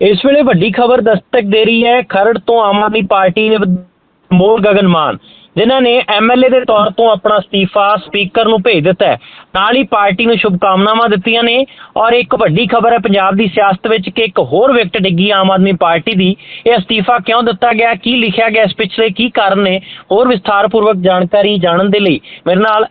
ਇਸ ਵੇਲੇ ਵੱਡੀ ਖਬਰ ਦਸਤਕ ਦੇ ਰਹੀ ਹੈ। ਖਰੜ ਤੋਂ ਆਮ ਆਦਮੀ ਪਾਰਟੀ ਨੇ ਮੋਲ ਗਗਨ ਮਾਨ, ਜਿਨ੍ਹਾਂ ਨੇ ਐਮਐਲਏ ਦੇ ਤੌਰ ਤੋਂ ਆਪਣਾ ਅਸਤੀਫਾ ਸਪੀਕਰ ਨੂੰ ਭੇਜ ਦਿੱਤਾ ਹੈ। ਨਾਲ ਹੀ ਪਾਰਟੀ ਨੂੰ ਸ਼ੁਭਕਾਮਨਾਵਾਂ ਦਿੱਤੀਆਂ ਨੇ ਔਰ ਇੱਕ ਵੱਡੀ ਖਬਰ ਹੈ ਪੰਜਾਬ ਦੀ ਸਿਆਸਤ ਵਿੱਚ ਕਿ ਇੱਕ ਹੋਰ ਵਿਕਟ ਡਿੱਗੀ ਆਮ ਆਦਮੀ ਪਾਰਟੀ ਦੀ। ਇਹ ਅਸਤੀਫਾ ਕਿਉਂ ਦਿੱਤਾ ਗਿਆ? ਕੀ ਲਿਖਿਆ ਗਿਆ? ਇਸ ਪਿਛਲੇ ਕੀ ਕਾਰਨ ਨੇ? ਹੋਰ ਵਿਸਥਾਰਪੂਰਵਕ ਜਾਣਕਾਰੀ ਜਾਣਨ ਦੇ ਲਈ ਮੇਰੇ ਨਾਲ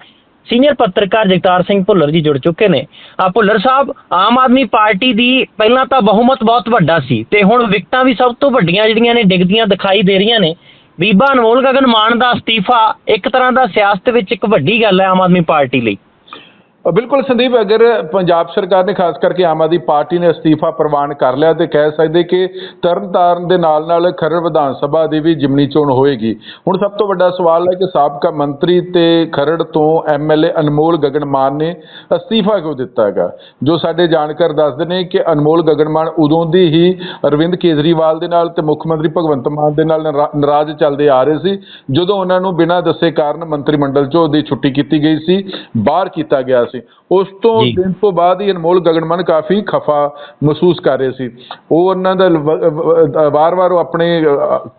ਸੀਨੀਅਰ ਪੱਤਰਕਾਰ ਜਗਤਾਰ ਸਿੰਘ ਭੁੱਲਰ ਜੀ ਜੁੜ ਚੁੱਕੇ ਨੇ। ਆ ਭੁੱਲਰ ਸਾਹਿਬ, ਆਮ ਆਦਮੀ ਪਾਰਟੀ ਦੀ ਪਹਿਲਾਂ ਤਾਂ ਬਹੁਮਤ ਬਹੁਤ ਵੱਡਾ ਸੀ ਤੇ ਹੁਣ ਵਿਕਟਾਂ ਵੀ ਸਭ ਤੋਂ ਵੱਡੀਆਂ ਜਿਹੜੀਆਂ ਨੇ, ਡਿੱਗਦੀਆਂ ਦਿਖਾਈ ਦੇ ਰਹੀਆਂ ਨੇ। ਬੀਬਾ ਅਨਮੋਲ ਗਗਨ ਮਾਨ ਦਾ ਅਸਤੀਫਾ ਇੱਕ ਤਰ੍ਹਾਂ ਦਾ ਸਿਆਸਤ ਵਿੱਚ ਇੱਕ ਵੱਡੀ ਗੱਲ ਹੈ ਆਮ ਆਦਮੀ ਪਾਰਟੀ ਲਈ। ਬਿਲਕੁਲ ਸੰਦੀਪ, ਅਗਰ ਪੰਜਾਬ ਸਰਕਾਰ ਨੇ ਖਾਸ ਕਰਕੇ ਆਮ ਆਦਮੀ ਪਾਰਟੀ ਨੇ ਅਸਤੀਫਾ ਪ੍ਰਵਾਨ ਕਰ ਲਿਆ ਤੇ ਕਹਿ ਸਕਦੇ ਕਿ ਤਰਨਤਾਰਨ ਦੇ ਨਾਲ ਨਾਲ ਖਰੜ ਵਿਧਾਨ ਸਭਾ ਦੀ ਵੀ ਜਿਮਨੀ ਚੋਣ ਹੋਏਗੀ। ਹੁਣ ਸਭ ਤੋਂ ਵੱਡਾ ਸਵਾਲ ਹੈ ਕਿ ਸਾਬਕਾ ਮੰਤਰੀ ਤੇ ਖਰੜ ਤੋਂ ਐਮਐਲਏ ਅਨਮੋਲ ਗਗਨ ਮਾਨ ਨੇ ਅਸਤੀਫਾ ਕਿਉਂ ਦਿੱਤਾ ਹੈਗਾ? ਜੋ ਸਾਡੇ ਜਾਣਕਾਰ ਦੱਸਦੇ ਨੇ ਕਿ ਅਨਮੋਲ ਗਗਨ ਮਾਨ ਉਦੋਂ ਦੀ ਹੀ ਅਰਵਿੰਦ ਕੇਜਰੀਵਾਲ ਦੇ ਨਾਲ ਤੇ ਮੁੱਖ ਮੰਤਰੀ ਭਗਵੰਤ ਮਾਨ ਦੇ ਨਾਲ ਨਰਾ- ਨਾਰਾਜ਼ ਚੱਲਦੇ ਆ ਰਹੇ ਸੀ। ਜਦੋਂ ਉਹਨਾਂ ਨੂੰ ਬਿਨਾਂ ਦੱਸੇ ਕਾਰਨ ਮੰਤਰੀ ਮੰਡਲ ਚੋਂ ਦੀ ਛੁੱਟੀ ਕੀਤੀ ਗਈ ਸੀ, ਬਾਹਰ ਕੀਤਾ ਗਿਆ ਸੀ। ਉਸ ਤੋਂ। ਦਿਨ ਤੋਂ ਬਾਅਦ ਹੀ ਅਨਮੋਲ ਗਗਨ ਮਾਨ ਕਾਫੀ ਖਫਾ ਮਹਿਸੂਸ ਕਰ ਰਹੇ ਸੀ। ਉਹ ਉਹਨਾਂ ਦਾ ਵਾਰ-ਵਾਰ ਉਹ ਆਪਣੇ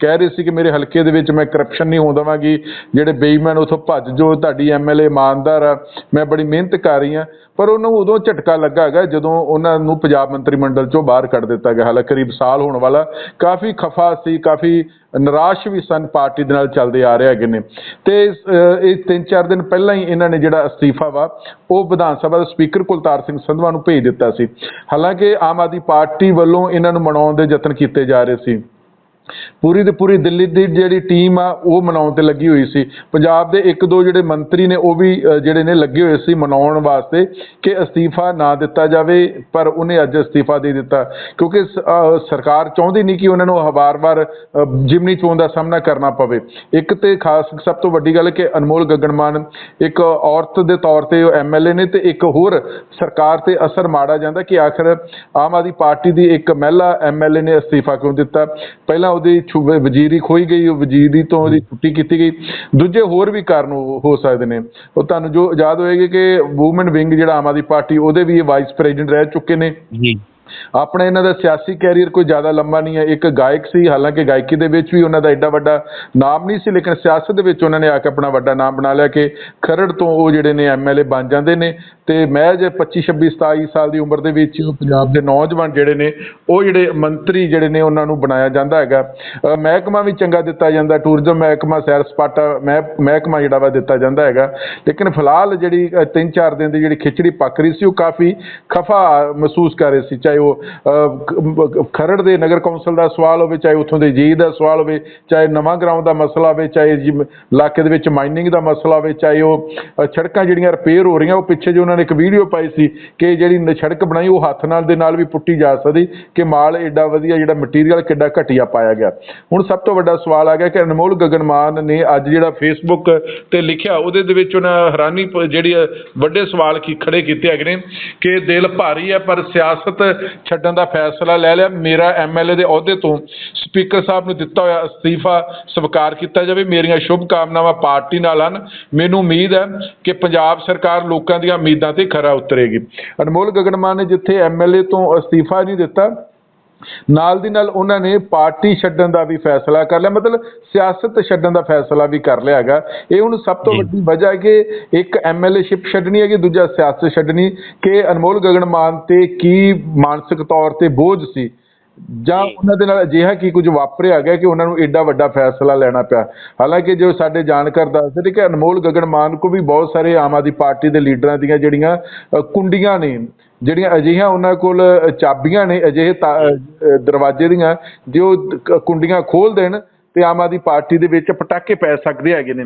ਕਹਿ ਰਹੇ ਸੀ ਕਿ ਮੇਰੇ ਹਲਕੇ ਦੇ ਵਿੱਚ ਮੈਂ ਕਰਪਸ਼ਨ ਨਹੀਂ ਹੋਣ ਦੇਵਾਂਗੀ। ਜਿਹੜੇ ਬੇਈਮਾਨ ਉਥੋਂ ਭੱਜ ਜੋ ਤੁਹਾਡੀ ਐਮਐਲਏ ਇਮਾਨਦਾਰ ਆ। ਮੈਂ ਬੜੀ ਮਿਹਨਤ ਕਰ ਰਹੀ ਹਾਂ। ਪਰ ਉਹਨੂੰ ਉਦੋਂ ਝਟਕਾ ਲੱਗਾ ਹੈਗਾ ਜਦੋਂ ਉਹਨਾਂ ਨੂੰ ਪੰਜਾਬ ਮੰਤਰੀ ਮੰਡਲ ਚੋਂ ਬਾਹਰ ਕੱਢ ਦਿੱਤਾ ਗਿਆ। ਹਾਲਾਂਕਿ ਕਰੀਬ ਸਾਲ ਹੋਣ ਵਾਲਾ। ਕਾਫੀ ਖਫਾ ਸੀ ਕਾਫੀ ਨਿਰਾਸ਼ ਵੀ ਸਨ ਪਾਰਟੀ ਦੇ ਨਾਲ ਚੱਲਦੇ ਆ ਰਹੇ ਹੈਗੇ ਨੇ। ਤੇ ਇਹ ਤਿੰਨ ਚਾਰ ਦਿਨ ਪਹਿਲਾਂ ਹੀ ਇਹਨਾਂ ਨੇ ਜਿਹੜਾ ਅਸਤੀਫਾ ਵਾ ਉਹ ਵਿਧਾਨ ਸਭਾ ਦੇ ਸਪੀਕਰ ਕੁਲਤਾਰ ਸਿੰਘ ਸੰਧਵਾ ਨੂੰ ਭੇਜ ਦਿੱਤਾ ਸੀ। ਹਾਲਾਂਕਿ ਆਮ ਆਦਮੀ ਪਾਰਟੀ ਵੱਲੋਂ ਇਹਨਾਂ ਨੂੰ ਮਨਾਉਣ ਦੇ ਯਤਨ ਕੀਤੇ ਜਾ ਰਹੇ ਸੀ। ਪੂਰੀ ਦੀ ਪੂਰੀ ਦਿੱਲੀ ਦੀ ਜਿਹੜੀ ਟੀਮ ਆ, ਉਹ ਮਨਾਉਣ ਤੇ ਲੱਗੀ ਹੋਈ ਸੀ। ਪੰਜਾਬ ਦੇ ਇੱਕ ਦੋ ਜਿਹੜੇ ਮੰਤਰੀ ਨੇ, ਉਹ ਵੀ ਜਿਹੜੇ ਨੇ ਲੱਗੇ ਹੋਏ ਸੀ ਮਨਾਉਣ ਵਾਸਤੇ ਕਿ ਅਸਤੀਫਾ ਨਾ ਦਿੱਤਾ ਜਾਵੇ, ਪਰ ਉਹਨੇ ਅੱਜ ਅਸਤੀਫਾ ਦੇ ਦਿੱਤਾ। ਕਿਉਂਕਿ ਸਰਕਾਰ ਚਾਹੁੰਦੀ ਨਹੀਂ ਕਿ ਉਹਨਾਂ ਨੂੰ ਵਾਰ-ਵਾਰ ਜਿਮਨੀ ਚੋਣ ਦਾ ਸਾਹਮਣਾ ਕਰਨਾ ਪਵੇ। ਇੱਕ ਤੇ ਖਾਸ ਸਭ ਤੋਂ ਵੱਡੀ ਗੱਲ ਕਿ ਅਨਮੋਲ ਗਗਨ ਮਾਨ ਇੱਕ ਔਰਤ ਦੇ ਤੌਰ ਤੇ ਉਹ ਐਮਐਲਏ ਨੇ ਤੇ ਇੱਕ ਹੋਰ ਸਰਕਾਰ ਤੇ ਅਸਰ ਮਾੜਾ ਜਾਂਦਾ ਕਿ ਆਖਰ ਆਮ ਆਦਮੀ ਪਾਰਟੀ ਦੀ ਇੱਕ ਮਹਿਲਾ ਐਮਐਲਏ ਨੇ ਅਸਤੀਫਾ ਕਿਉਂ ਦਿੱਤਾ? ਪਹਿਲਾਂ ਉਹਦੀ ਵਜ਼ੀਰੀ ਖੋਈ ਗਈ ਉਹ ਵਜ਼ੀਰੀ ਤੋਂ ਉਹਦੀ ਛੁੱਟੀ ਕੀਤੀ ਗਈ। ਦੂਜੇ ਹੋਰ ਵੀ ਕਾਰਨ ਹੋ ਸਕਦੇ ਨੇ। ਉਹ ਤੁਹਾਨੂੰ ਜੋ ਯਾਦ ਹੋਏਗੀ ਕਿ ਵੂਮਨ ਵਿੰਗ ਜਿਹੜਾ ਆਮ ਆਦਮੀ ਪਾਰਟੀ ਉਹਦੇ ਵੀ ਵਾਈਸ ਪ੍ਰੈਜ਼ੀਡੈਂਟ ਰਹਿ ਚੁੱਕੇ ਨੇ। ਜੀ। ਆਪਣੇ ਇਹਨਾਂ ਦਾ ਸਿਆਸੀ ਕੈਰੀਅਰ ਕੋਈ ਜ਼ਿਆਦਾ ਲੰਮਾ ਨਹੀਂ ਹੈ। ਇੱਕ ਗਾਇਕ ਸੀ, ਹਾਲਾਂਕਿ ਗਾਇਕੀ ਦੇ ਵਿੱਚ ਵੀ ਉਹਨਾਂ ਦਾ ਐਡਾ ਵੱਡਾ ਨਾਮ ਨਹੀਂ ਸੀ, ਲੇਕਿਨ ਸਿਆਸਤ ਦੇ ਵਿੱਚ ਉਹਨਾਂ ਨੇ ਆ ਕੇ ਆਪਣਾ ਵੱਡਾ ਨਾਮ ਬਣਾ ਲਿਆ ਕਿ ਖਰੜ ਤੋਂ ਉਹ ਜਿਹੜੇ ਨੇ ਐਮਐਲਏ ਬਣ ਜਾਂਦੇ ਨੇ। ਤੇ ਮਹਿਜ ਜੇ 25 26 27 ਸਾਲ ਦੀ ਉਮਰ ਦੇ ਵਿੱਚ ਉਹ ਪੰਜਾਬ ਦੇ ਨੌਜਵਾਨ ਜਿਹੜੇ ਨੇ, ਉਹ ਜਿਹੜੇ ਮੰਤਰੀ ਜਿਹੜੇ ਨੇ ਉਹਨਾਂ ਨੂੰ ਬਣਾਇਆ ਜਾਂਦਾ ਹੈਗਾ। ਅਹ ਮਹਿਕਮਾ ਵੀ ਚੰਗਾ ਦਿੱਤਾ ਜਾਂਦਾ, ਟੂਰਿਜ਼ਮ ਮਹਿਕਮਾ, ਸੈਰ ਸਪਾਟਾ ਮਹਿ- ਮਹਿਕਮਾ ਜਿਹੜਾ ਵਾ ਦਿੱਤਾ ਜਾਂਦਾ ਹੈਗਾ। ਲੇਕਿਨ ਫਿਲਹਾਲ ਜਿਹੜੀ ਅਹ ਤਿੰਨ ਚਾਰ ਦਿਨ ਦੀ ਜਿਹੜੀ ਖਿਚੜੀ ਪੱਕ ਰਹੀ ਸੀ, ਉਹ ਕਾਫੀ ਖਫਾ ਮਹਿਸੂਸ ਕਰ ਰਹੇ ਸੀ, ਚਾਹੇ ਉਹ ਖਰੜ ਦੇ ਨਗਰ ਕੌਂਸਲ ਦਾ ਸਵਾਲ ਹੋਵੇ, ਚਾਹੇ ਉੱਥੋਂ ਦੇ ਜੀ ਦਾ ਸਵਾਲ ਹੋਵੇ, ਚਾਹੇ ਨਵਾਂ ਗਰਾਊਂਡ ਦਾ ਮਸਲਾ ਹੋਵੇ, ਚਾਹੇ ਜੀ ਇਲਾਕੇ ਦੇ ਵਿੱਚ ਮਾਈਨਿੰਗ ਦਾ ਮਸਲਾ ਹੋਵੇ, ਚਾਹੇ ਉਹ ਸੜਕਾਂ ਜਿਹੜੀਆਂ ਰਿਪੇਅਰ ਹੋ ਰਹੀਆਂ, ਉਹ ਪਿੱਛੇ ਜੇ ਉਹਨਾਂ ਨੇ ਇੱਕ ਵੀਡੀਓ ਪਾਈ ਸੀ ਕਿ ਜਿਹੜੀ ਸੜਕ ਬਣਾਈ, ਉਹ ਹੱਥ ਨਾਲ ਦੇ ਨਾਲ ਵੀ ਪੁੱਟੀ ਜਾ ਸਕਦੀ, ਕਿ ਮਾਲ ਐਡਾ ਵਧੀਆ ਜਿਹੜਾ ਮਟੀਰੀਅਲ ਕਿੱਡਾ ਘਟੀਆ ਪਾਇਆ ਗਿਆ। ਹੁਣ ਸਭ ਤੋਂ ਵੱਡਾ ਸਵਾਲ ਆ ਗਿਆ ਕਿ ਅਨਮੋਲ ਗਗਨਮਾਨ ਨੇ ਅੱਜ ਜਿਹੜਾ ਫੇਸਬੁੱਕ ਤੇ ਲਿਖਿਆ, ਉਹਦੇ ਦੇ ਵਿੱਚ ਉਹਨਾਂ ਹੈਰਾਨੀ ਜਿਹੜੀ ਵੱਡੇ ਸਵਾਲ ਕੀ ਖੜੇ ਕੀਤੇ ਹੈਗੇ ਨੇ ਕਿ ਦਿਲ ਭਾਰੀ ਹੈ, ਪਰ ਸਿਆਸਤ ਛੱਡਣ ਦਾ ਫੈਸਲਾ ਲੈ ਲਿਆ। ਮੇਰਾ ਐਮਐਲਏ ਦੇ ਅਹੁਦੇ ਤੋਂ ਸਪੀਕਰ ਸਾਹਿਬ ਨੂੰ ਦਿੱਤਾ ਹੋਇਆ ਅਸਤੀਫਾ ਸਵੀਕਾਰ ਕੀਤਾ ਜਾਵੇ। ਮੇਰੀਆਂ ਸ਼ੁਭ ਕਾਮਨਾਵਾਂ ਪਾਰਟੀ ਨਾਲ ਹਨ। ਮੈਨੂੰ ਉਮੀਦ ਹੈ ਕਿ ਪੰਜਾਬ ਸਰਕਾਰ ਲੋਕਾਂ ਦੀਆਂ ਉਮੀਦਾਂ ਤੇ ਖਰਾ ਉਤਰੇਗੀ। ਅਨਮੋਲ ਗਗਨ ਮਾਨ ਨੇ ਜਿੱਥੇ ਐਮਐਲਏ ਤੋਂ ਅਸਤੀਫਾ ਨਹੀਂ ਦਿੱਤਾ ਨਾਲ ਦੀ ਨਾਲ ਉਹਨਾਂ ਨੇ ਪਾਰਟੀ ਛੱਡਣ ਦਾ ਵੀ ਫੈਸਲਾ ਕਰ ਲਿਆ ਮਤਲਬ ਸਿਆਸਤ ਛੱਡਣ ਦਾ ਫੈਸਲਾ ਵੀ ਕਰ ਲਿਆ ਹੈਗਾ ਇਹ ਹੁਣ ਸਭ ਤੋਂ। ਵੱਡੀ ਵਜ੍ਹਾ ਹੈ ਕਿ ਇੱਕ ਐਮਐਲਏਸ਼ਿਪ ਛੱਡਣੀ ਹੈ ਕਿ ਦੂਜਾ ਸਿਆਸਤ ਛੱਡਣੀ ਕਿ ਅਨਮੋਲ ਗਗਨ ਮਾਨ ਤੇ ਕੀ ਮਾਨਸਿਕ ਤੌਰ ਤੇ ਬੋਝ ਸੀ ਜਾਂ। ਉਹਨਾਂ ਦੇ ਨਾਲ ਅਜਿਹਾ ਕੀ ਕੁਝ ਵਾਪਰਿਆ ਗਿਆ ਕਿ ਉਹਨਾਂ ਨੂੰ ਐਡਾ ਵੱਡਾ ਫੈਸਲਾ ਲੈਣਾ ਪਿਆ ਹਾਲਾਂਕਿ ਜੋ ਸਾਡੇ ਜਾਣਕਾਰ ਦੱਸਦੇ ਨੇ ਕਿ ਅਨਮੋਲ ਗਗਨ ਮਾਨ ਕੋ ਵੀ ਬਹੁਤ ਸਾਰੇ ਆਮ ਆਦਮੀ ਪਾਰਟੀ ਦੇ ਲੀਡਰਾਂ ਦੀਆਂ ਜਿਹੜੀਆਂ ਕੁੰਡੀਆਂ ਨੇ ਜਿਹੜੀਆਂ ਅਜਿਹੀਆਂ ਉਹਨਾਂ ਕੋਲ ਚਾਬੀਆਂ ਨੇ ਅਜਿਹੇ ਤਾਂ, ਦਰਵਾਜ਼ੇ ਦੀਆਂ ਜੋ ਕ- ਕੁੰਡੀਆਂ ਖੋਲ ਦੇਣ ਤੇ ਆਮ ਆਦਮੀ ਪਾਰਟੀ ਦੇ ਵਿੱਚ ਪਟਾਕੇ ਪੈ ਸਕਦੇ ਹੈਗੇ ਨੇ।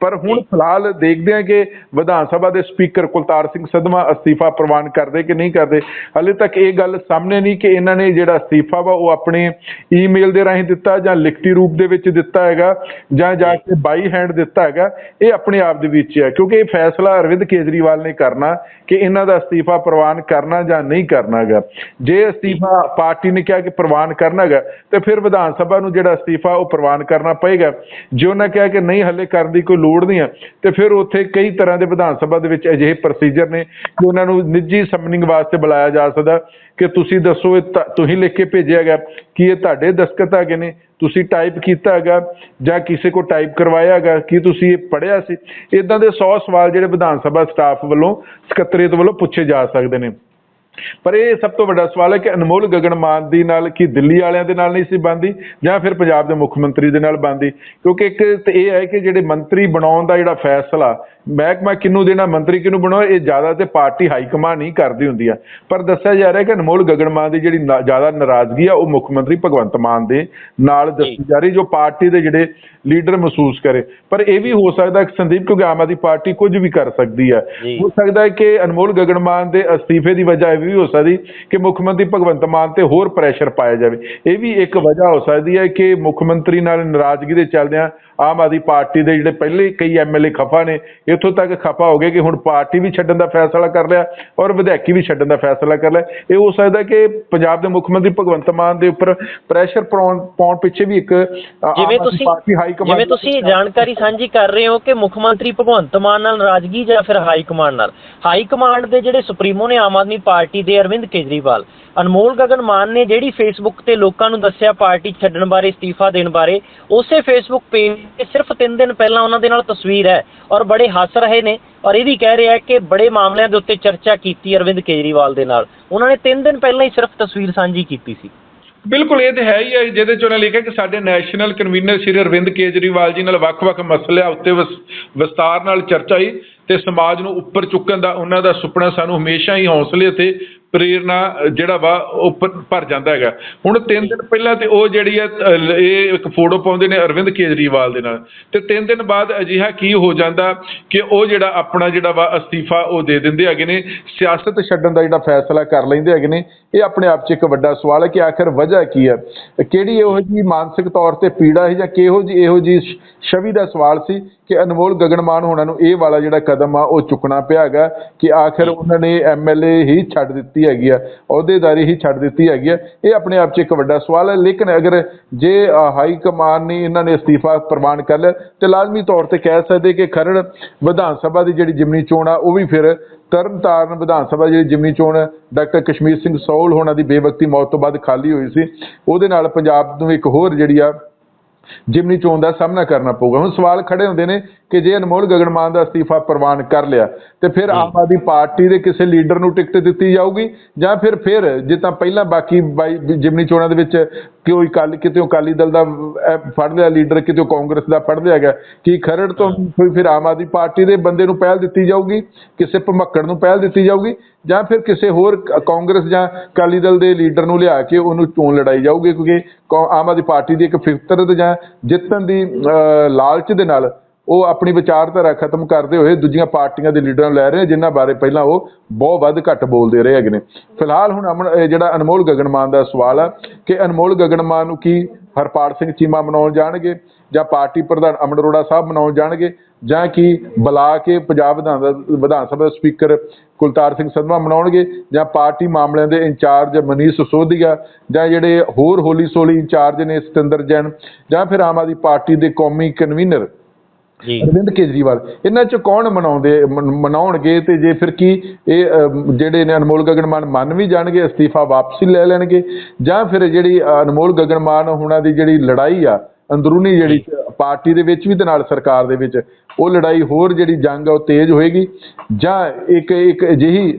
ਪਰ ਹੁਣ ਫਿਲਹਾਲ ਦੇਖਦੇ ਹਾਂ ਕਿ ਵਿਧਾਨ ਸਭਾ ਦੇ ਸਪੀਕਰ ਕੁਲਤਾਰ ਸਿੰਘ ਸੰਧਵਾ ਅਸਤੀਫਾ ਪ੍ਰਵਾਨ ਕਰਦੇ ਕਿ ਨਹੀਂ ਕਰਦੇ। ਹਾਲੇ ਤੱਕ ਇਹ ਗੱਲ ਸਾਹਮਣੇ ਨਹੀਂ ਕਿ ਇਹਨਾਂ ਨੇ ਜਿਹੜਾ ਅਸਤੀਫਾ ਵਾ ਉਹ ਆਪਣੇ ਈਮੇਲ ਦੇ ਰਾਹੀਂ ਦਿੱਤਾ ਜਾਂ ਲਿਖਤੀ ਰੂਪ ਦੇ ਵਿੱਚ ਦਿੱਤਾ ਹੈਗਾ ਜਾਂ ਜਾ ਕੇ ਬਾਈ ਹੈਂਡ ਦਿੱਤਾ ਹੈਗਾ ਇਹ ਆਪਣੇ ਆਪ ਦੇ ਵਿੱਚ ਹੈ ਕਿਉਂਕਿ ਇਹ ਫੈਸਲਾ ਅਰਵਿੰਦ ਕੇਜਰੀਵਾਲ ਨੇ ਕਰਨਾ ਕਿ ਇਹਨਾਂ ਦਾ ਅਸਤੀਫਾ ਪ੍ਰਵਾਨ ਕਰਨਾ ਜਾਂ ਨਹੀਂ ਕਰਨਾ ਹੈਗਾ। ਜੇ ਅਸਤੀਫਾ ਪਾਰਟੀ ਨੇ ਕਿਹਾ ਕਿ ਪ੍ਰਵਾਨ ਕਰਨਾ ਹੈਗਾ ਤੇ ਫਿਰ ਵਿਧਾਨ ਸਭਾ ਨੂੰ ਜਿਹੜਾ ਅਸਤੀਫਾ ਉਹ ਪ੍ਰਵਾਨ ਕਰਨਾ ਪਏਗਾ। ਜੇ ਉਹਨਾਂ ਕਿਹਾ ਕਿ ਨਹੀਂ, ਹੱਲੇ ਕਰਨ ਦੀ ਕੋਈ ਲੋੜ ਨਹੀਂ ਹੈ, ਤੇ ਫਿਰ ਉੱਥੇ ਕਈ ਤਰ੍ਹਾਂ ਦੇ ਵਿਧਾਨ ਸਭਾ ਦੇ ਵਿੱਚ ਅਜਿਹੇ ਪ੍ਰੋਸੀਜਰ ਨੇ ਕਿ ਉਹਨਾਂ ਨੂੰ ਨਿੱਜੀ ਸਮਨਿੰਗ ਵਾਸਤੇ ਬੁਲਾਇਆ ਜਾ ਸਕਦਾ ਕਿ ਤੁਸੀਂ ਦੱਸੋ ਇਹ ਤੁਸੀਂ ਲਿਖ ਕੇ ਭੇਜਿਆ ਗਿਆ ਕਿ ਇਹ ਤੁਹਾਡੇ ਦਸਤਖਤ ਹੈਗੇ ਨੇ, ਤੁਸੀਂ ਟਾਈਪ ਕੀਤਾ ਹੈਗਾ, ਜਾਂ ਕਿਸੇ ਕੋ ਟਾਈਪ ਕਰਵਾਇਆ ਹੈਗਾ, ਕੀ ਤੁਸੀਂ ਇਹ ਪੜ੍ਹਿਆ ਸੀ? ਇਦਾਂ ਦੇ 100 ਸਵਾਲ ਜਿਹੜੇ ਵਿਧਾਨ ਸਭਾ ਸਟਾਫ ਵੱਲੋਂ, ਸਕੱਤਰੇਤ ਵੱਲੋਂ ਪੁੱਛੇ ਜਾ ਸਕਦੇ ਨੇ। ਪਰ ਇਹ ਸਭ ਤੋਂ ਵੱਡਾ ਸਵਾਲ ਹੈ ਕਿ ਅਨਮੋਲ ਗਗਨ ਮਾਨ ਦੀ ਨਾਲ ਕੀ ਦਿੱਲੀ ਵਾਲਿਆਂ ਦੇ ਨਾਲ ਨਹੀਂ ਸੀ ਬੰਦੀ ਜਾਂ ਫਿਰ ਪੰਜਾਬ ਦੇ ਮੁੱਖ ਮੰਤਰੀ ਦੇ ਨਾਲ ਬੰਦੀ ਕਿਉਂਕਿ ਇੱਕ ਤੇ ਇਹ ਹੈ ਕਿ ਜਿਹੜੇ ਮੰਤਰੀ ਬਣਾਉਣ ਦਾ ਜਿਹੜਾ ਫੈਸਲਾ ਮਹਿਕਮਾ ਕਿਹਨੂੰ ਦੇਣਾ ਮੰਤਰੀ ਕਿਹਨੂੰ ਬਣਾਓ ਇਹ ਜ਼ਿਆਦਾ ਤੇ ਪਾਰਟੀ ਹਾਈ ਕਮਾਂਡ ਨਹੀਂ ਕਰਦੀ ਹੁੰਦੀ ਆ। ਪਰ ਦੱਸਿਆ ਜਾ ਰਿਹਾ ਕਿ ਅਨਮੋਲ ਗਗਨ ਮਾਨ ਦੀ ਜਿਹੜੀ ਜ਼ਿਆਦਾ ਨਾਰਾਜ਼ਗੀ ਆ ਉਹ ਮੁੱਖ ਮੰਤਰੀ ਭਗਵੰਤ ਮਾਨ ਦੇ ਨਾਲ ਦੱਸੀ ਜਾ ਰਹੀ ਜੋ ਪਾਰਟੀ ਦੇ ਜਿਹੜੇ ਲੀਡਰ ਮਹਿਸੂਸ ਕਰੇ। ਪਰ ਇਹ ਵੀ ਹੋ ਸਕਦਾ ਕਿ ਸੰਦੀਪ ਕਿਉਂਕਿ ਆਮ ਆਦਮੀ ਪਾਰਟੀ ਕੁਝ ਵੀ ਕਰ ਸਕਦੀ ਹੈ। ਹੋ ਸਕਦਾ ਹੈ ਕਿ ਅਨਮੋਲ ਗਗਨ ਮਾਨ ਦੇ ਅਸਤੀਫੇ ਦੀ ਵਜ੍ਹਾ ਇਹ ਵੀ ਹੋ ਸਕਦੀ ਕਿ ਮੁੱਖ ਮੰਤਰੀ ਭਗਵੰਤ ਮਾਨ ਤੇ ਹੋਰ ਪ੍ਰੈਸ਼ਰ ਪਾਇਆ ਜਾਵੇ। ਇਹ ਵੀ ਇੱਕ ਵਜ੍ਹਾ ਹੋ ਸਕਦੀ ਹੈ ਕਿ ਮੁੱਖ ਮੰਤਰੀ ਨਾਲ ਨਾਰਾਜ਼ਗੀ ਦੇ ਚੱਲਦਿਆਂ ਆਮ ਆਦਮੀ ਪਾਰਟੀ ਦੇ ਜਿਹੜੇ ਪਹਿਲੇ ਕਈ ਐਮਐਲਏ ਖਫਾ ਨੇ ਇੱਥੋਂ ਤੱਕ ਖਫਾ ਹੋ ਗਏ ਕਿ ਹੁਣ ਪਾਰਟੀ ਵੀ ਛੱਡਣ ਦਾ ਫੈਸਲਾ ਕਰ ਲਿਆ ਔਰ ਵਿਧਾਇਕੀ ਵੀ ਛੱਡਣ ਦਾ ਫੈਸਲਾ ਕਰ ਲਿਆ। ਇਹ ਹੋ ਸਕਦਾ ਕਿ ਪੰਜਾਬ ਦੇ ਮੁੱਖ ਮੰਤਰੀ ਭਗਵੰਤ ਮਾਨ ਦੇ ਉੱਪਰ ਪ੍ਰੈਸ਼ਰ ਪਾਉਣ ਪਾਉਣ ਪਿੱਛੇ ਵੀ ਇੱਕ ਜਿਵੇਂ ਤੁਸੀਂ ਜਿਵੇਂ ਤੁਸੀਂ ਜਾਣਕਾਰੀ ਸਾਂਝੀ ਕਰ ਰਹੇ ਹੋ ਕਿ ਮੁੱਖ ਮੰਤਰੀ ਭਗਵੰਤ ਮਾਨ ਨਾਲ ਨਾਰਾਜ਼ਗੀ ਜਾਂ ਫਿਰ ਹਾਈ ਕਮਾਂਡ ਨਾਲ? ਹਾਈ ਕਮਾਂਡ ਦੇ ਜਿਹੜੇ ਸੁਪਰੀਮੋ ਨੇ ਆਮ ਆਦਮੀ ਪਾਰਟੀ ਦੇ ਅਰਵਿੰਦ ਕੇਜਰੀਵਾਲ। ਅਨਮੋਲ ਗਗਨ ਮਾਨ ਨੇ ਜਿਹੜੀ ਫੇਸਬੁੱਕ ਤੇ ਲੋਕਾਂ ਨੂੰ ਦੱਸਿਆ ਪਾਰਟੀ ਛੱਡਣ ਬਾਰੇ, ਅਸਤੀਫਾ ਦੇਣ ਬਾਰੇ, ਉਸੇ ਫੇਸਬੁੱਕ ਪੇਜ ਤੇ ਸਿਰਫ 3 ਦਿਨ ਪਹਿਲਾਂ ਉਹਨਾਂ ਦੇ ਨਾਲ ਤਸਵੀਰ ਹੈ ਔਰ ਬੜੇ ਹੱਸ ਰਹੇ ਨੇ ਔਰ ਇਹ ਵੀ ਕਹਿ ਰਿਹਾ ਕਿ ਬੜੇ ਮਾਮਲਿਆਂ ਦੇ ਉੱਤੇ ਚਰਚਾ ਕੀਤੀ ਅਰਵਿੰਦ ਕੇਜਰੀਵਾਲ ਦੇ ਨਾਲ। ਉਹਨਾਂ ਨੇ 3 ਦਿਨ ਪਹਿਲਾਂ ਹੀ ਸਿਰਫ ਤਸਵੀਰ ਸਾਂਝੀ ਕੀਤੀ ਸੀ। ਬਿਲਕੁਲ, ਇਹ ਤੇ ਹੈ ਹੀ ਹੈ, ਜਿਹਦੇ ਚ ਉਹਨੇ ਲਿਖਿਆ ਕਿ ਸਾਡੇ ਨੈਸ਼ਨਲ ਕਨਵੀਨਰ ਸ਼੍ਰੀ ਅਰਵਿੰਦ ਕੇਜਰੀਵਾਲ ਜੀ ਨਾਲ ਵੱਖ-ਵੱਖ ਮਸਲਿਆਂ ਉੱਤੇ ਵਸ- ਵਿਸਤਾਰ ਨਾਲ ਚਰਚਾ ਹੋਈ ਤੇ ਸਮਾਜ ਨੂੰ ਉੱਪਰ ਚੁੱਕਣ ਦਾ, ਉਹਨਾਂ ਦਾ ਸੁਪਨਾ ਸਾਨੂੰ ਹਮੇਸ਼ਾ ਹੀ ਹੌਸਲੇ ਤੇ ਪ੍ਰੇਰਣਾ ਅ, ਜਿਹੜਾ ਵਾ ਉਹ ਭਰ ਜਾਂਦਾ ਹੈਗਾ। ਹੁਣ ਤਿੰਨ ਦਿਨ ਪਹਿਲਾਂ ਤੇ ਉਹ ਜਿਹੜੀ ਹੈ ਇਹ ਇੱਕ ਫੋਟੋ ਪਾਉਂਦੇ ਨੇ ਅਰਵਿੰਦ ਕੇਜਰੀਵਾਲ ਦੇ ਨਾਲ। ਤੇ ਤਿੰਨ ਦਿਨ ਬਾਅਦ ਅਜਿਹਾ ਕੀ ਹੋ ਜਾਂਦਾ ਕਿ ਉਹ ਜਿਹੜਾ ਆਪਣਾ ਜਿਹੜਾ ਵਾ ਅਸਤੀਫਾ ਉਹ ਦੇ ਦਿੰਦੇ ਹੈਗੇ ਨੇ ਸਿਆਸਤ ਛੱਡਣ ਦਾ ਜਿਹੜਾ ਫੈਸਲਾ ਕਰ ਲੈਂਦੇ ਹੈਗੇ ਨੇ ਇਹ ਆਪਣੇ ਆਪ 'ਚ ਇੱਕ ਵੱਡਾ ਸਵਾਲ ਹੈ ਕਿ ਆਖਰ ਵਜ੍ਹਾ ਕੀ ਹੈ? ਕਿਹੜੀ ਇਹੋ ਜੀ ਮਾਨਸਿਕ ਤੌਰ ਤੇ ਪੀੜਾ ਹੈ ਜਾਂ ਕਿਹੋ ਜੀ ਇਹੋ ਜੀ ਛਵੀ ਦਾ ਸਵਾਲ ਸੀ ਕਿ ਅਨਮੋਲ ਗਗਨ ਮਾਨ ਹੋਣਾ ਨੂੰ ਇਹ ਵਾਲਾ ਜਿਹੜਾ ਕਦਮ ਆ ਉਹ ਚੁੱਕਣਾ ਪਿਆ ਹੈਗਾ ਕਿ ਆਖਿਰ ਉਹਨਾਂ ਨੇ ਐਮਐਲਏ ਹੀ ਛੱਡ ਦਿੱਤੀ ਹੈਗੀ ਆ, ਅਹੁਦੇਦਾਰੀ ਹੀ ਛੱਡ ਦਿੱਤੀ ਹੈਗੀ ਆ। ਇਹ ਆਪਣੇ ਆਪ 'ਚ ਇੱਕ ਵੱਡਾ ਸਵਾਲ ਹੈ, ਲੇਕਿਨ ਅਗਰ ਜੇ ਹਾਈ ਕਮਾਨ ਨੇ ਇਹਨਾਂ ਨੇ ਅਸਤੀਫਾ ਪ੍ਰਵਾਨ ਕਰ ਲਿਆ, ਤੇ ਲਾਜ਼ਮੀ ਤੌਰ ਤੇ ਕਹਿ ਸਕਦੇ ਕਿ ਖਰੜ ਵਿਧਾਨ ਸਭਾ ਦੀ ਜਿਹੜੀ ਜਿਮਨੀ ਚੋਣ ਆ, ਉਹ ਵੀ ਫਿਰ ਤਰਨਤਾਰਨ ਵਿਧਾਨ ਸਭਾ ਦੀ ਜਿਹੜੀ ਜਿਮਨੀ ਚੋਣ ਡਾਕਟਰ ਕਸ਼ਮੀਰ ਸਿੰਘ ਸੋਲ ਹੋਣਾ ਦੀ ਬੇਵਕਤੀ ਮੌਤ ਤੋਂ ਬਾਅਦ ਖਾਲੀ ਹੋਈ ਸੀ, ਉਹਦੇ ਨਾਲ ਪੰਜਾਬ ਨੂੰ ਇੱਕ ਹੋਰ ਜਿਹੜੀ ਆ, ਜਿਮਨੀ ਚੋਣ ਦਾ ਸਾਹਮਣਾ ਕਰਨਾ ਪਊਗਾ। ਹੁਣ ਸਵਾਲ ਖੜੇ ਹੁੰਦੇ ਨੇ ਕਿ ਜੇ ਅਨਮੋਲ ਗਗਨ ਮਾਨ ਦਾ ਅਸਤੀਫਾ ਪ੍ਰਵਾਨ ਕਰ ਲਿਆ ਤੇ ਫਿਰ ਆਮ ਆਦਮੀ ਪਾਰਟੀ ਦੇ ਕਿਸੇ ਲੀਡਰ ਨੂੰ ਟਿਕਟ ਦਿੱਤੀ ਜਾਊਗੀ ਜਾਂ ਫਿਰ ਫਿਰ ਜੇ ਤਾਂ ਪਹਿਲਾਂ ਬਾਕੀ ਜਿਮਨੀ ਚੋਣਾਂ ਦੇ ਵਿੱਚ ਕੋਈ ਕੱਲ ਕਿਤੇ ਅਕਾਲੀ ਦਲ ਦਾ ਫੜ ਲਿਆ ਲੀਡਰ ਕਿਤੇ ਕਾਂਗਰਸ ਦਾ ਫੜ ਲਿਆ ਗਿਆ ਕਿ ਖਰੜ ਤੋਂ ਕੋਈ ਫਿਰ ਆਮ ਆਦਮੀ ਪਾਰਟੀ ਦੇ ਬੰਦੇ ਨੂੰ ਪਹਿਲ ਦਿੱਤੀ ਜਾਊਗੀ ਕਿਸੇ ਭਮੱਕੜ ਨੂੰ ਪਹਿਲ ਦਿੱਤੀ ਜਾਊਗੀ ਜਾਂ ਫਿਰ ਕਿਸੇ ਹੋਰ ਕਾਂਗਰਸ ਜਾਂ ਅਕਾਲੀ ਦਲ ਦੇ ਲੀਡਰ ਨੂੰ ਲਿਆ ਕੇ ਉਹਨੂੰ ਚੋਣ ਲੜਾਈ ਜਾਊਗੀ ਕਿਉਂਕਿ ਆਮ ਆਦਮੀ ਪਾਰਟੀ ਦੀ ਇੱਕ ਫਿਤਰਤ ਜਾਂ ਜਿੱਤਣ ਦੀ ਲਾਲਚ ਦੇ ਨਾਲ ਉਹ ਆਪਣੀ ਵਿਚਾਰਧਾਰਾ ਖਤਮ ਕਰਦੇ ਹੋਏ ਦੂਜੀਆਂ ਪਾਰਟੀਆਂ ਦੇ ਲੀਡਰਾਂ ਨੂੰ ਲੈ ਰਹੇ ਆ, ਜਿਨ੍ਹਾਂ ਬਾਰੇ ਪਹਿਲਾਂ ਉਹ ਬਹੁਤ ਵੱਧ ਘੱਟ ਬੋਲਦੇ ਰਹੇ ਹੈਗੇ ਨੇ। ਫਿਲਹਾਲ ਹੁਣ ਅਮਨ ਜਿਹੜਾ ਅਨਮੋਲ ਗਗਨ ਮਾਨ ਦਾ ਸਵਾਲ ਆ ਕਿ ਅਨਮੋਲ ਗਗਨ ਮਾਨ ਨੂੰ ਕੀ ਹਰਪਾਲ ਸਿੰਘ ਚੀਮਾ ਮਨਾਉਣ ਜਾਣਗੇ ਜਾਂ ਪਾਰਟੀ ਪ੍ਰਧਾਨ ਅਮਨ ਅਰੋੜਾ ਸਾਹਿਬ ਮਨਾਉਣ ਜਾਣਗੇ ਜਾਂ ਕੀ ਬੁਲਾ ਕੇ ਪੰਜਾਬ ਵਿਧਾਨ ਵਿਧਾਨ ਸਭਾ ਦਾ ਸਪੀਕਰ ਕੁਲਤਾਰ ਸਿੰਘ ਸੰਧਵਾ ਮਨਾਉਣਗੇ ਜਾਂ ਪਾਰਟੀ ਮਾਮਲਿਆਂ ਦੇ ਇੰਚਾਰਜ ਮਨੀਸ਼ ਸੋਧੀਆ ਜਾਂ ਜਿਹੜੇ ਹੋਰ ਹੋਲੀ ਸੋਲੀ ਇੰਚਾਰਜ ਨੇ ਸਤਿੰਦਰ ਜੈਨ ਜਾਂ ਫਿਰ ਆਮ ਆਦਮੀ ਪਾਰਟੀ ਦੇ ਕੌਮੀ ਕਨਵੀਨਰ ਅਰਵਿੰਦ ਕੇਜਰੀਵਾਲ ਇਹਨਾਂ ਚ ਕੌਣ ਮਨਾਉਂਦੇ ਮਨ- ਮਨਾਉਣਗੇ ਤੇ ਜੇ ਫਿਰ ਕੀ ਇਹ ਜਿਹੜੇ ਨੇ ਅਨਮੋਲ ਗਗਨ ਮਾਨ ਵੀ ਜਾਣਗੇ ਅਸਤੀਫਾ ਵਾਪਸੀ ਲੈ ਲੈਣਗੇ ਜਾਂ ਫਿਰ ਜਿਹੜੀ ਅਨਮੋਲ ਗਗਨ ਮਾਨ ਹੁਣਾਂ ਦੀ ਜਿਹੜੀ ਲੜਾਈ ਆ ਅੰਦਰੂਨੀ ਜਿਹੜੀ ਪਾਰਟੀ ਦੇ ਵਿੱਚ ਵੀ ਤੇ ਨਾਲ ਸਰਕਾਰ ਦੇ ਵਿੱਚ ਉਹ ਲੜਾਈ ਹੋਰ ਜਿਹੜੀ ਜੰਗ ਆ ਉਹ ਤੇਜ਼ ਹੋਏਗੀ। ਜਾਂ ਇੱਕ ਇੱਕ ਅਜਿਹੀ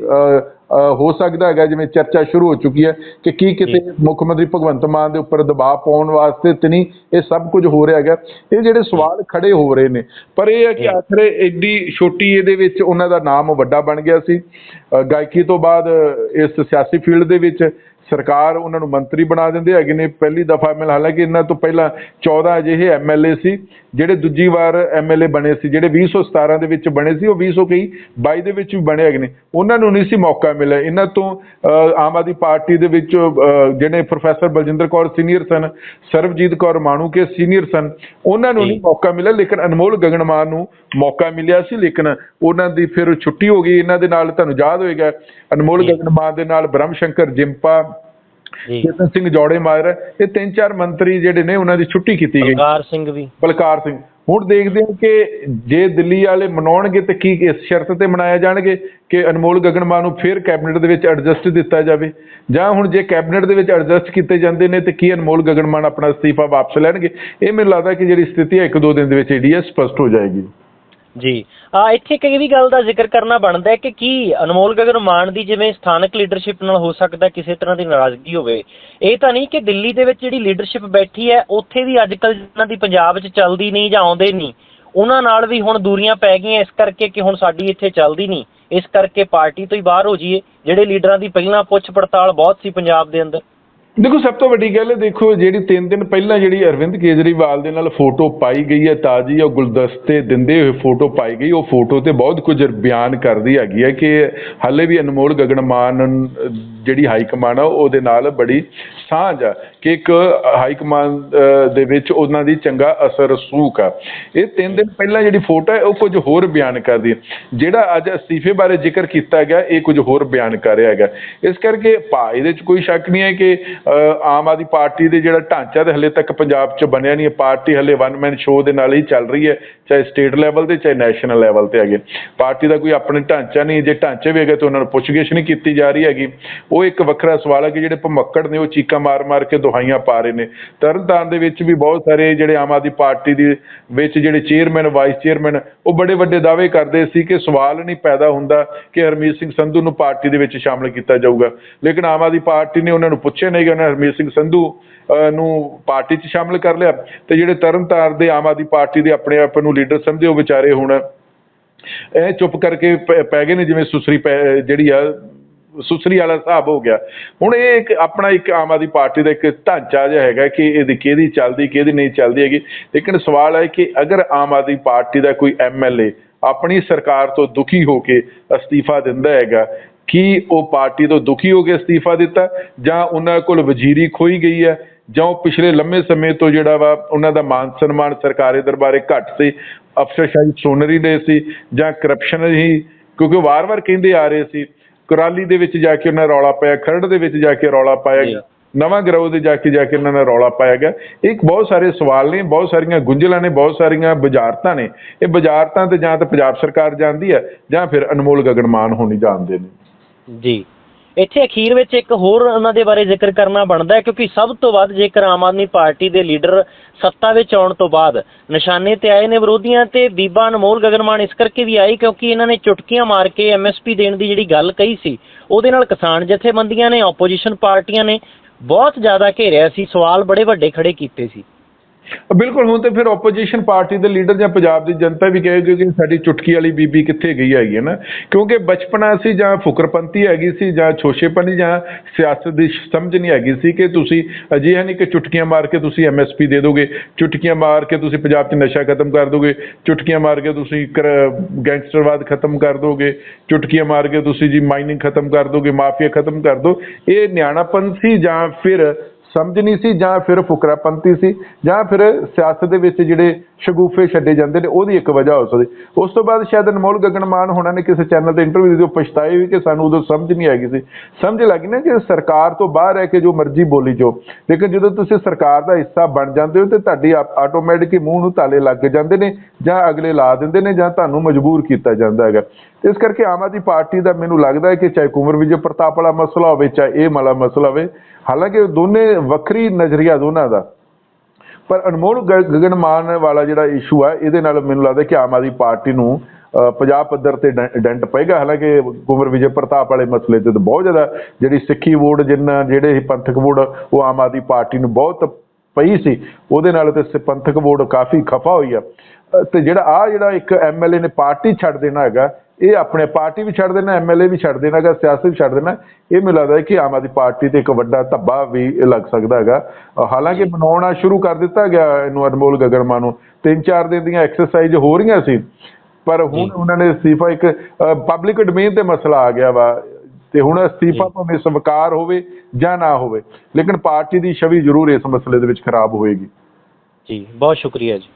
ਹੋ ਸਕਦਾ ਹੈਗਾ ਜਿਵੇਂ ਚਰਚਾ ਸ਼ੁਰੂ ਹੋ ਚੁੱਕੀ ਹੈ ਕਿ ਕੀ ਕਿਤੇ ਮੁੱਖ ਮੰਤਰੀ ਭਗਵੰਤ ਮਾਨ ਦੇ ਉੱਪਰ ਦਬਾਅ ਪਾਉਣ ਵਾਸਤੇ ਤੇ ਨਹੀਂ ਇਹ ਸਭ ਕੁਝ ਹੋ ਰਿਹਾ ਹੈਗਾ। ਇਹ ਜਿਹੜੇ ਸਵਾਲ ਖੜੇ ਹੋ ਰਹੇ ਨੇ ਪਰ ਇਹ ਹੈ ਕਿ ਆਖਰ ਐਡੀ ਛੋਟੀ ਇਹਦੇ ਵਿੱਚ ਉਹਨਾਂ ਦਾ ਨਾਮ ਵੱਡਾ ਬਣ ਗਿਆ ਸੀ। ਗਾਇਕੀ ਤੋਂ ਬਾਅਦ ਇਸ ਸਿਆਸੀ ਫੀਲਡ ਦੇ ਵਿੱਚ ਸਰਕਾਰ ਉਹਨਾਂ ਨੂੰ ਮੰਤਰੀ ਬਣਾ ਦਿੰਦੇ ਹੈਗੇ ਨੇ। ਪਹਿਲੀ ਦਫਾ ਮਿਲ ਹਾਲਾਂਕਿ ਇਹਨਾਂ ਤੋਂ ਪਹਿਲਾਂ 14 ਅਜਿਹੇ ਐਮਐਲਏ ਸੀ ਜਿਹੜੇ ਦੂਜੀ ਵਾਰ ਐਮਐਲਏ ਬਣੇ ਸੀ ਜਿਹੜੇ 2017 ਦੇ ਵਿੱਚ ਬਣੇ ਸੀ ਉਹ 2022 22 ਦੇ ਵਿੱਚ ਵੀ ਬਣੇ ਹੈਗੇ ਨੇ। ਉਹਨਾਂ ਨੂੰ ਨਹੀਂ ਸੀ ਮੌਕਾ ਮਿਲਿਆ। ਇਹਨਾਂ ਤੋਂ ਆਮ ਆਦਮੀ ਪਾਰਟੀ ਦੇ ਵਿੱਚ ਜਿਹੜੇ ਪ੍ਰੋਫੈਸਰ ਬਲਜਿੰਦਰ ਕੌਰ ਸੀਨੀਅਰ ਸਨ ਸਰਬਜੀਤ ਕੌਰ ਮਾਣੂਕੇ ਸੀਨੀਅਰ ਸਨ ਉਹਨਾਂ ਨੂੰ ਨਹੀਂ ਮੌਕਾ ਮਿਲਿਆ। ਲੇਕਿਨ ਅਨਮੋਲ ਗਗਨ ਮਾਨ ਨੂੰ ਮੌਕਾ ਮਿਲਿਆ ਸੀ ਲੇਕਿਨ ਉਹਨਾਂ ਦੀ ਫਿਰ ਛੁੱਟੀ ਹੋ ਗਈ। ਇਹਨਾਂ ਦੇ ਨਾਲ ਤੁਹਾਨੂੰ ਯਾਦ ਹੋਏਗਾ ਅਨਮੋਲ ਗਗਨ ਮਾਨ ਦੇ ਨਾਲ ਬ੍ਰਹਮ ਸ਼ੰਕਰ ਜਿੰਪਾ ਜੀ। ਚੇਤਨ ਸਿੰਘ ਜੋੜੇ ਮਾਰ ਇਹ ਤਿੰਨ ਚਾਰ ਮੰਤਰੀ ਜਿਹੜੇ ਨੇ ਉਹਨਾਂ ਦੀ ਛੁੱਟੀ ਕੀਤੀ ਗਈ। ਬਲਕਾਰ ਸਿੰਘ ਵੀ। ਬਲਕਾਰ ਸਿੰਘ। ਹੁਣ ਦੇਖਦੇ ਹਾਂ ਕਿ ਜੇ ਦਿੱਲੀ ਵਾਲੇ ਮਨਾਉਣਗੇ ਤੇ ਕੀ ਇਸ ਸ਼ਰਤ ਤੇ ਮਨਾਇਆ ਜਾਣਗੇ ਕਿ ਅਨਮੋਲ ਗਗਨਮਾਨ ਨੂੰ ਫਿਰ ਕੈਬਨਿਟ ਦੇ ਵਿੱਚ ਐਡਜਸਟ ਦਿੱਤਾ ਜਾਵੇ? ਜਾਂ ਹੁਣ ਜੇ ਕੈਬਨਿਟ ਦੇ ਵਿੱਚ ਐਡਜਸਟ ਕੀਤੇ ਜਾਂਦੇ ਨੇ ਤੇ ਕੀ ਅਨਮੋਲ ਗਗਨਮਾਨ ਆਪਣਾ ਅਸਤੀਫਾ ਵਾਪਸ ਲੈਣਗੇ? ਇਹ ਮੈਨੂੰ ਲੱਗਦਾ ਕਿ ਜਿਹੜੀ ਸਥਿਤੀ ਹੈ ਇੱਕ ਦੋ ਦਿਨ ਦੇ ਵਿੱਚ ਜਿਹੜੀ ਹੈ ਸਪਸ਼ਟ ਹੋ ਜਾਏਗੀ। ਜੀ। ਆ, ਇੱਥੇ ਇੱਕ ਇਹ ਵੀ ਗੱਲ ਦਾ ਜ਼ਿਕਰ ਕਰਨਾ ਬਣਦਾ ਹੈ ਕਿ ਕੀ ਅਨਮੋਲ ਗਗਨ ਮਾਨ ਦੀ ਜਿਵੇਂ ਸਥਾਨਕ ਲੀਡਰਸ਼ਿਪ ਨਾਲ ਹੋ ਸਕਦਾ ਕਿਸੇ ਤਰ੍ਹਾਂ ਦੀ ਨਾਰਾਜ਼ਗੀ ਹੋਵੇ। ਇਹ ਤਾਂ ਨਹੀਂ ਕਿ ਦਿੱਲੀ ਦੇ ਵਿੱਚ ਜਿਹੜੀ ਲੀਡਰਸ਼ਿਪ ਬੈਠੀ ਹੈ, ਉੱਥੇ ਵੀ ਅੱਜ ਕੱਲ੍ਹ ਜਿਨ੍ਹਾਂ ਦੀ ਪੰਜਾਬ 'ਚ ਚੱਲਦੀ ਨਹੀਂ ਜਾਂ ਆਉਂਦੇ ਨਹੀਂ, ਉਹਨਾਂ ਨਾਲ ਵੀ ਹੁਣ ਦੂਰੀਆਂ ਪੈ ਗਈਆਂ ਇਸ ਕਰਕੇ ਕਿ ਹੁਣ ਸਾਡੀ ਇੱਥੇ ਚੱਲਦੀ ਨਹੀਂ। ਇਸ ਕਰਕੇ ਪਾਰਟੀ ਤੋਂ ਹੀ ਬਾਹਰ ਹੋ ਜਾਈਏ, ਜਿਹੜੇ ਲੀਡਰਾਂ ਦੀ ਪਹਿਲਾਂ ਪੁੱਛ ਪੜਤਾਲ ਬਹੁਤ ਸੀ ਪੰਜਾਬ ਦੇ ਅੰਦਰ। ਦੇਖੋ ਸਭ ਤੋਂ ਵੱਡੀ ਗੱਲ ਦੇਖੋ ਜਿਹੜੀ ਤਿੰਨ ਦਿਨ ਪਹਿਲਾਂ ਜਿਹੜੀ ਅਰਵਿੰਦ ਕੇਜਰੀਵਾਲ ਦੇ ਨਾਲ ਫੋਟੋ ਪਾਈ ਗਈ ਹੈ ਤਾਜੀ ਉਹ ਗੁਲਦਸਤੇ ਦਿੰਦੇ ਹੋਏ ਫੋਟੋ ਪਾਈ ਗਈ ਉਹ ਫੋਟੋ ਤੇ ਬਹੁਤ ਕੁਝ ਬਿਆਨ ਕਰਦੀ ਹੈਗੀ ਹੈ ਕਿ ਹਾਲੇ ਵੀ ਅਨਮੋਲ ਗਗਨਮਾਨ ਅਹ, ਜਿਹੜੀ ਹਾਈ ਕਮਾਂਡ ਆ ਉਹਦੇ ਨਾਲ ਬੜੀ ਸਾਂਝ ਆ। ਕਿ ਇੱਕ ਹਾਈ ਕਮਾਂਡ ਦੇ ਵਿੱਚ ਉਹਨਾਂ ਦੀ ਚੰਗਾ ਅਸਰ ਸੂਕ ਆ। ਇਹ ਤਿੰਨ ਦਿਨ ਪਹਿਲਾਂ ਜਿਹੜੀ ਫੋਟੋ ਹੈ, ਉਹ ਕੁਝ ਹੋਰ ਬਿਆਨ ਕਰਦੀ ਹੈ। ਜਿਹੜਾ ਅੱਜ ਅਸਤੀਫੇ ਬਾਰੇ ਜ਼ਿਕਰ ਕੀਤਾ ਗਿਆ, ਇਹ ਕੁਝ ਹੋਰ ਬਿਆਨ ਕਰ ਰਿਹਾ ਹੈਗਾ। ਇਸ ਕਰਕੇ ਭਾ ਇਹਦੇ 'ਚ ਕੋਈ ਸ਼ੱਕ ਨਹੀਂ ਹੈ ਕਿ ਆਮ ਆਦਮੀ ਪਾਰਟੀ ਦੇ ਜਿਹੜਾ ਢਾਂਚਾ ਤੇ ਹਲੇ ਤੱਕ ਪੰਜਾਬ 'ਚ ਬਣਿਆ ਨਹੀਂ ਹੈ। ਪਾਰਟੀ ਹਲੇ ਵਨ ਮੈਨ ਸ਼ੋਅ ਦੇ ਨਾਲ ਹੀ ਚੱਲ ਰਹੀ ਹੈ, ਚਾਹੇ ਸਟੇਟ ਲੈਵਲ ਤੇ, ਚਾਹੇ ਨੈਸ਼ਨਲ ਲੈਵਲ ਤੇ ਹੈਗੇ। ਪਾਰਟੀ ਦਾ ਕੋਈ ਆਪਣੇ ਢਾਂਚਾ ਨਹੀਂ, ਜੇ ਢਾਂਚੇ ਵੀ ਹੈਗੇ ਤਾਂ ਉਹਨਾਂ ਨੂੰ ਪੁੱਛਗਿੱਛ ਨਹੀਂ ਕੀਤੀ ਜਾ ਰਹੀ ਹੈਗੀ। ਉਹ ਇੱਕ ਵੱਖਰਾ ਸਵਾਲ ਹੈ ਕਿ ਜਿਹੜੇ ਭਮੱਕੜ ਨੇ, ਉਹ ਚੀਕਾਂ ਮਾਰ-ਮਾਰ ਕੇ ਦੁਹਾਈਆਂ ਪਾ ਰਹੇ ਨੇ। ਤਰਨਤਾਰਨ ਦੇ ਵਿੱਚ ਵੀ ਬਹੁਤ ਸਾਰੇ ਜਿਹੜੇ ਆਮ ਆਦਮੀ ਪਾਰਟੀ ਦੇ ਵਿੱਚ ਜਿਹੜੇ ਚੇਅਰਮੈਨ ਵਾਈਸ ਚੇਅਰਮੈਨ ਉਹ ਬੜੇ ਵੱਡੇ ਦਾਅਵੇ ਕਰਦੇ ਸੀ ਕਿ ਸਵਾਲ ਨਹੀਂ ਪੈਦਾ ਹੁੰਦਾ ਕਿ ਹਰਮੀਤ ਸਿੰਘ ਸੰਧੂ ਨੂੰ ਪਾਰਟੀ ਦੇ ਵਿੱਚ ਸ਼ਾਮਲ ਕੀਤਾ ਜਾਊਗਾ। ਲੇਕਿਨ ਆਮ ਆਦਮੀ ਪਾਰਟੀ ਨੇ ਉਹਨਾਂ ਨੂੰ ਪੁੱਛਿਆ ਨਹੀਂ ਕਿ ਉਹਨਾਂ ਹਰਮੀਤ ਸਿੰਘ ਸੰਧੂ ਅਹ, ਨੂੰ ਪਾਰਟੀ 'ਚ ਸ਼ਾਮਲ ਕਰ ਲਿਆ। ਤੇ ਜਿਹੜੇ ਤਰਨਤਾਰਨ ਦੇ ਆਮ ਆਦਮੀ ਪਾਰਟੀ ਦੇ ਆਪਣੇ ਆਪ ਨੂੰ ਲੀਡਰ ਸਮਝੇ ਉਹ ਵਿਚਾਰੇ ਹੁਣ ਇਹ ਚੁੱਪ ਕਰਕੇ ਪੈ- ਪੈ ਗਏ ਨੇ ਜਿਵੇਂ ਸੁਸਰੀ ਪੈ- ਜਿਹੜੀ ਆ ਸੁਸਰੀ ਵਾਲਾ ਹਿਸਾਬ ਹੋ ਗਿਆ। ਹੁਣ ਇਹ ਇੱਕ ਆਪਣਾ ਇੱਕ ਆਮ ਆਦਮੀ ਪਾਰਟੀ ਦਾ ਇੱਕ ਢਾਂਚਾ ਜਿਹਾ ਹੈਗਾ ਕਿ ਇਹਦੀ ਕਿਹਦੀ ਚੱਲਦੀ, ਕਿਹਦੀ ਨਹੀਂ ਚੱਲਦੀ ਹੈਗੀ। ਲੇਕਿਨ ਸਵਾਲ ਹੈ ਕਿ ਅਗਰ ਆਮ ਆਦਮੀ ਪਾਰਟੀ ਦਾ ਕੋਈ ਐਮਐਲਏ ਆਪਣੀ ਸਰਕਾਰ ਤੋਂ ਦੁਖੀ ਹੋ ਕੇ ਅਸਤੀਫਾ ਦਿੰਦਾ ਹੈਗਾ, ਕੀ ਉਹ ਪਾਰਟੀ ਤੋਂ ਦੁਖੀ ਹੋ ਕੇ ਅਸਤੀਫਾ ਦਿੱਤਾ ਜਾਂ ਉਹਨਾਂ ਕੋਲ ਵਜ਼ੀਰੀ ਖੋਈ ਗਈ ਹੈ ਜਾਂ ਉਹ ਪਿਛਲੇ ਲੰਮੇ ਸਮੇਂ ਤੋਂ ਜਿਹੜਾ ਵਾ ਉਹਨਾਂ ਦਾ ਮਾਨ ਸਨਮਾਨ ਸਰਕਾਰੀ ਦਰਬਾਰੇ ਘੱਟ ਸੀ, ਅਫਸਰਸ਼ਾਹੀ ਸੋਨਰੀ ਦੇ ਸੀ ਜਾਂ ਕਰਪਸ਼ਨ ਹੀ, ਕਿਉਂਕਿ ਵਾਰ-ਵਾਰ ਕਹਿੰਦੇ ਆ ਰਹੇ ਸੀ ਕੁਰਾਲੀ ਦੇ ਵਿੱਚ ਜਾ ਕੇ ਉਹਨਾਂ ਨੇ ਰੌਲਾ ਪਾਇਆ ਖਰੜ ਦੇ ਵਿੱਚ ਜਾ ਕੇ ਰੌਲਾ ਪਾਇਆ ਨਵਾਂ ਗਰੋਹ ਦੇ ਜਾ ਕੇ ਜਾ ਕੇ ਇਹਨਾਂ ਨੇ ਰੌਲਾ ਪਾਇਆ ਗਿਆ। ਇੱਕ ਬਹੁਤ ਸਾਰੇ ਸਵਾਲ ਨੇ ਬਹੁਤ ਸਾਰੀਆਂ ਗੁੰਝਲਾਂ ਨੇ ਬਹੁਤ ਸਾਰੀਆਂ ਬੁਝਾਰਤਾਂ ਨੇ। ਇਹ ਬੁਝਾਰਤਾਂ ਤੇ ਜਾਂ ਤਾਂ ਪੰਜਾਬ ਸਰਕਾਰ ਜਾਣਦੀ ਹੈ ਜਾਂ ਫਿਰ ਅਨਮੋਲ ਗਗਨਮਾਨ ਹੋਣੀ ਜਾਣਦੇ ਨੇ। ਜੀ। ਇੱਥੇ ਅਖੀਰ ਵਿੱਚ ਇੱਕ ਹੋਰ ਉਹਨਾਂ ਦੇ ਬਾਰੇ ਜ਼ਿਕਰ ਕਰਨਾ ਬਣਦਾ ਹੈ, ਕਿਉਂਕਿ ਸਭ ਤੋਂ ਵੱਧ ਜੇਕਰ ਆਮ ਆਦਮੀ ਪਾਰਟੀ ਦੇ ਲੀਡਰ ਸੱਤਾ ਵਿੱਚ ਆਉਣ ਤੋਂ ਬਾਅਦ ਨਿਸ਼ਾਨੇ ਤੇ ਆਏ ਨੇ ਵਿਰੋਧੀਆਂ ਤੇ ਬੀਬਾ ਅਨਮੋਲ ਗਗਨਮਾਨ ਇਸ ਕਰਕੇ ਵੀ ਆਈ ਕਿਉਂਕਿ ਇਹਨਾਂ ਨੇ ਚੁਟਕੀਆਂ ਮਾਰ ਕੇ ਐਮਐਸਪੀ ਦੇਣ ਦੀ ਜਿਹੜੀ ਗੱਲ ਕਹੀ ਸੀ, ਉਹਦੇ ਨਾਲ ਕਿਸਾਨ ਜਥੇਬੰਦੀਆਂ ਨੇ ਆਪੋਜੀਸ਼ਨ ਪਾਰਟੀਆਂ ਨੇ ਬਹੁਤ ਜ਼ਿਆਦਾ ਘੇਰਿਆ ਸੀ, ਸਵਾਲ ਬੜੇ ਵੱਡੇ ਖੜੇ ਕੀਤੇ ਸੀ। ਬਿਲਕੁਲ, ਹੁਣ ਤੇ ਫਿਰ ਆਪੋਜੀਸ਼ਨ ਪਾਰਟੀ ਦੇ ਲੀਡਰ ਜਾਂ ਪੰਜਾਬ ਦੀ ਜਨਤਾ ਵੀ ਕਹੇਗੀ ਕਿ ਸਾਡੀ ਚੁਟਕੀ ਵਾਲੀ ਬੀਬੀ ਕਿੱਥੇ ਗਈ ਹੈਗੀ ਹੈ ਨਾ? ਕਿਉਂਕਿ ਬਚਪਨਾ ਸੀ ਜਾਂ ਫੁਕਰਪੰਤੀ ਹੈਗੀ ਸੀ ਜਾਂ ਛੋਸ਼ੇਪਨੀ ਜਾਂ ਸਿਆਸਤ ਦੀ ਸਮਝ ਨਹੀਂ ਹੈਗੀ ਸੀ ਕਿ ਤੁਸੀਂ ਅਜਿਹਾ ਨਹੀਂ ਕਿ ਚੁਟਕੀਆਂ ਮਾਰ ਕੇ ਤੁਸੀਂ ਐਮਐਸਪੀ ਦੇ ਦੋਗੇ, ਚੁਟਕੀਆਂ ਮਾਰ ਕੇ ਤੁਸੀਂ ਪੰਜਾਬ 'ਚ ਨਸ਼ਾ ਖਤਮ ਕਰ ਦੋਗੇ, ਚੁਟਕੀਆਂ ਮਾਰ ਕੇ ਤੁਸੀਂ ਕਰ- ਗੈਂਗਸਟਰਵਾਦ ਖਤਮ ਕਰ ਦੋਗੇ, ਚੁਟਕੀਆਂ ਮਾਰ ਕੇ ਤੁਸੀਂ ਜੀ ਮਾਈਨਿੰਗ ਖਤਮ ਕਰ ਦੋਗੇ, ਮਾਫੀਆ ਖਤਮ ਕਰ ਦੋ। ਇਹ ਨਿਆਣਾਪਨ ਸੀ ਜਾਂ ਫਿਰ ਸਮਝ ਨਹੀਂ ਸੀ ਜਾਂ ਫਿਰ ਫੁਕਰਾਪੰਤੀ ਸੀ ਜਾਂ ਫਿਰ ਸਿਆਸਤ ਦੇ ਵਿੱਚ ਜਿਹੜੇ ਸ਼ਗੂਫੇ ਛੱਡੇ ਜਾਂਦੇ ਨੇ, ਉਹਦੀ ਇੱਕ ਵਜ੍ਹਾ ਹੋ ਸਕਦੀ। ਉਸ ਤੋਂ ਬਾਅਦ ਸ਼ਾਇਦ ਅਨਮੋਲ ਗਗਨਮਾਨ ਹੋਣਾ ਨੇ ਕਿਸੇ ਚੈਨਲ ਤੇ ਇੰਟਰਵਿਊ ਦਿੱਤੀ ਉਹ ਪਛਤਾਏ ਵੀ ਕਿ ਸਾਨੂੰ ਉਦੋਂ ਸਮਝ ਨਹੀਂ ਆਈ ਸੀ। ਸਮਝ ਲੱਗੀ ਨਾ ਕਿ ਸਰਕਾਰ ਤੋਂ ਬਾਹਰ ਰਹਿ ਕੇ ਜੋ ਮਰਜ਼ੀ ਬੋਲੀ ਜੋ ਲੇਕਿਨ ਜਦੋਂ ਤੁਸੀਂ ਸਰਕਾਰ ਦਾ ਹਿੱਸਾ ਬਣ ਜਾਂਦੇ ਹੋ ਤੇ ਤੁਹਾਡੀ ਆਟੋਮੈਟਿਕ ਹੀ ਮੂੰਹ ਨੂੰ ਤਾਲੇ ਲੱਗ ਜਾਂਦੇ ਨੇ ਜਾਂ ਅਗਲੇ ਲਾ ਦਿੰਦੇ ਨੇ ਜਾਂ ਤੁਹਾਨੂੰ ਮਜਬੂਰ ਕੀਤਾ ਜਾਂਦਾ ਹੈਗਾ। ਇਸ ਕਰਕੇ ਆਮ ਆਦਮੀ ਪਾਰਟੀ ਦਾ ਮੈਨੂੰ ਲੱਗਦਾ ਹੈ ਕਿ ਚਾਹੇ ਕੁੰਵਰ ਵਿਜੇ ਪ੍ਰਤਾਪ ਵਾਲਾ ਮਸਲਾ ਹੋਵੇ, ਚਾਹੇ ਇਹ ਵਾਲਾ ਮਸਲਾ ਹੋਵੇ, ਹਾਲਾਂਕਿ ਦੋਨੇ ਵੱਖਰੀ ਨਜ਼ਰੀਆ ਦੋਨਾਂ ਦਾ। ਪਰ ਅਨਮੋਲ ਗ- ਗਗਨ ਵਾਲਾ ਜਿਹੜਾ ਇਸ਼ੂ ਆ ਇਹਦੇ ਨਾਲ ਮੈਨੂੰ ਲੱਗਦਾ ਕਿ ਆਮ ਆਦਮੀ ਪਾਰਟੀ ਨੂੰ ਅ, ਪੰਜਾਬ ਪੱਧਰ ਤੇ ਡੈ- ਡੈਂਟ ਪਏਗਾ। ਹਾਲਾਂਕਿ ਕੁੰਵਰ ਵਿਜੇ ਪ੍ਰਤਾਪ ਵਾਲੇ ਮਸਲੇ ਤੇ ਤਾਂ ਬਹੁਤ ਜ਼ਿਆਦਾ ਜਿਹੜੀ ਸਿੱਖੀ ਵੋਟ ਜਿੰਨਾ ਜਿਹੜੇ ਇਹ ਪੰਥਕ ਵੋਟ ਉਹ ਆਮ ਆਦਮੀ ਪਾਰਟੀ ਨੂੰ ਬਹੁਤ ਪਈ ਸੀ ਉਹਦੇ ਨਾਲ ਤੇ ਸ- ਪੰਥਕ ਵੋਟ ਕਾਫੀ ਖਫਾ ਹੋਈ ਆ। ਅ, ਤੇ ਜਿਹੜਾ ਆ ਜਿਹੜਾ ਇੱਕ ਐਮਐਲਏ ਨੇ ਪਾਰਟੀ ਛੱਡ ਦੇਣਾ ਹੈਗਾ ਇਹ ਆਪਣੇ ਪਾਰਟੀ ਵੀ ਛੱਡ ਦੇਣਾ ਐਮਐਲਏ ਵੀ ਛੱਡ ਦੇਣਾ ਹੈਗਾ ਸਿਆਸਤ ਵੀ ਛੱਡ ਦੇਣਾ ਇਹ ਮੈਨੂੰ ਲੱਗਦਾ ਹੈ ਕਿ ਆਮ ਆਦਮੀ ਪਾਰਟੀ ਤੇ ਇੱਕ ਵੱਡਾ ਧੱਬਾ ਵੀ ਲੱਗ ਸਕਦਾ ਹੈਗਾ। ਹਾਲਾਂਕਿ ਮਨਾਉਣਾ ਸ਼ੁਰੂ ਕਰ ਦਿੱਤਾ ਗਿਆ ਇਹਨੂੰ ਅਨਮੋਲ ਗਗਨਮਾਨ ਨੂੰ। ਤਿੰਨ ਚਾਰ ਦਿਨ ਦੀਆਂ ਐਕਸਰਸਾਈਜ਼ ਹੋ ਰਹੀਆਂ ਸੀ ਪਰ ਹੁਣ। ਉਹਨਾਂ ਨੇ ਅਸਤੀਫਾ ਇੱਕ ਪਬਲਿਕ ਡੋਮੇਨ ਤੇ ਮਸਲਾ ਆ ਗਿਆ ਵਾ ਤੇ ਹੁਣ ਅਸਤੀਫਾ। ਭਾਵੇਂ ਸਵੀਕਾਰ ਹੋਵੇ ਜਾਂ ਨਾ ਹੋਵੇ ਲੇਕਿਨ ਪਾਰਟੀ ਦੀ ਛਵੀ ਜ਼ਰੂਰ ਇਸ ਮਸਲੇ ਦੇ ਵਿੱਚ ਖਰਾਬ ਹੋਏਗੀ। ਜੀ ਬਹੁਤ ਸ਼ੁਕਰੀਆ ਜੀ।